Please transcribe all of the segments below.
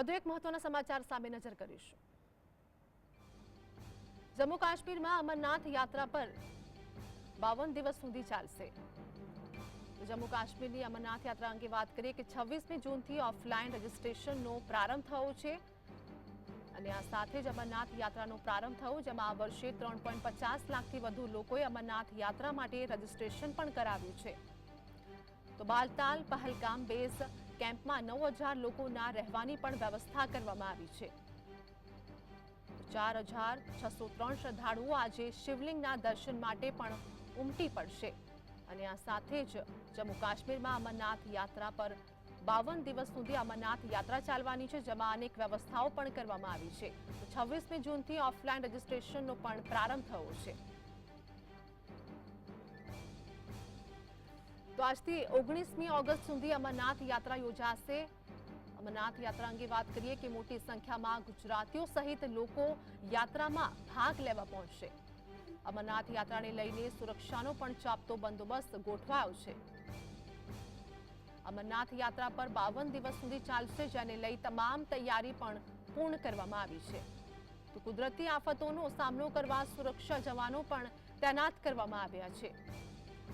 વધુ એક મહત્વના સમાચાર સામે નજર કરીશું. જમ્મુ કાશ્મીરમાં અમરનાથ યાત્રા પર બાવન દિવસ સુધી ચાલશે. જમ્મુ કાશ્મીરની અમરનાથ યાત્રા અંગે વાત કરીએ કે છવ્વીસમી જૂનથી ઓફલાઈન રજીસ્ટ્રેશનનો પ્રારંભ થયો છે. અને આ સાથે જ અમરનાથ યાત્રાનો પ્રારંભ થયો, જેમાં આ વર્ષે ત્રણ પોઈન્ટ પચાસ લાખથી વધુ લોકોએ અમરનાથ યાત્રા માટે રજીસ્ટ્રેશન પણ કરાવ્યું છે. તો બાલતાલ, પહલગામ, બેઝ કેમ્પમાં નવ હજાર લોકોના રહેવાની પણ વ્યવસ્થા કરવામાં આવી છે. ચાર હજાર છસો ત્રણ શ્રદ્ધાળુઓ આજે શિવલિંગના દર્શન માટે પણ ઉમટી પડશે. અને આ સાથે જ જમ્મુ કાશ્મીરમાં અમરનાથ યાત્રા પર બાવન દિવસ સુધી અમરનાથ યાત્રા ચાલવાની છે, જેમાં અનેક વ્યવસ્થાઓ પણ કરવામાં આવી છે. છવ્વીસમી જૂનથી ઓફલાઈન રજીસ્ટ્રેશનનો પણ પ્રારંભ થયો છે. તો આજથી ઓગણીસમી ઓગસ્ટ સુધી અમરનાથ યાત્રા યોજાશે. અમરનાથ યાત્રા અંગે વાત કરીએ કે મોટી સંખ્યામાં ગુજરાતીઓ સહિત લોકો યાત્રામાં ભાગ લેવા પહોંચશે. અમરનાથ યાત્રાને લઈને સુરક્ષાનો પણ ચાપતો બંદોબસ્ત ગોઠવાયો છે. અમરનાથ યાત્રા પર બાવન દિવસ સુધી ચાલશે, જેને લઈ તમામ તૈયારી પણ પૂર્ણ કરવામાં આવી છે. તો કુદરતી આફતોનો સામનો કરવા સુરક્ષા જવાનો પણ તૈનાત કરવામાં આવ્યા છે.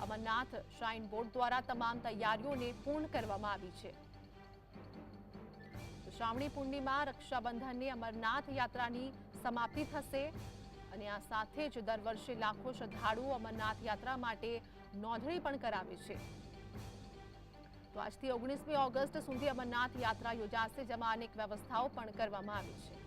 અમરનાથ શ્રાઇન બોર્ડ દ્વારા તમામ તૈયારીઓને પૂર્ણ કરવામાં આવી છે. શ્રાવણી પૂર્ણિમા રક્ષાબંધનની અમરનાથ યાત્રાની સમાપ્તિ થશે અને આ સાથે જ દર વર્ષે લાખો શ્રદ્ધાળુઓ અમરનાથ યાત્રા માટે નોંધણી પણ કરાવે છે. તો આજથી ઓગણીસમી ઓગસ્ટ સુધી અમરનાથ યાત્રા યોજાશે, જેમાં અનેક વ્યવસ્થાઓ પણ કરવામાં આવી છે.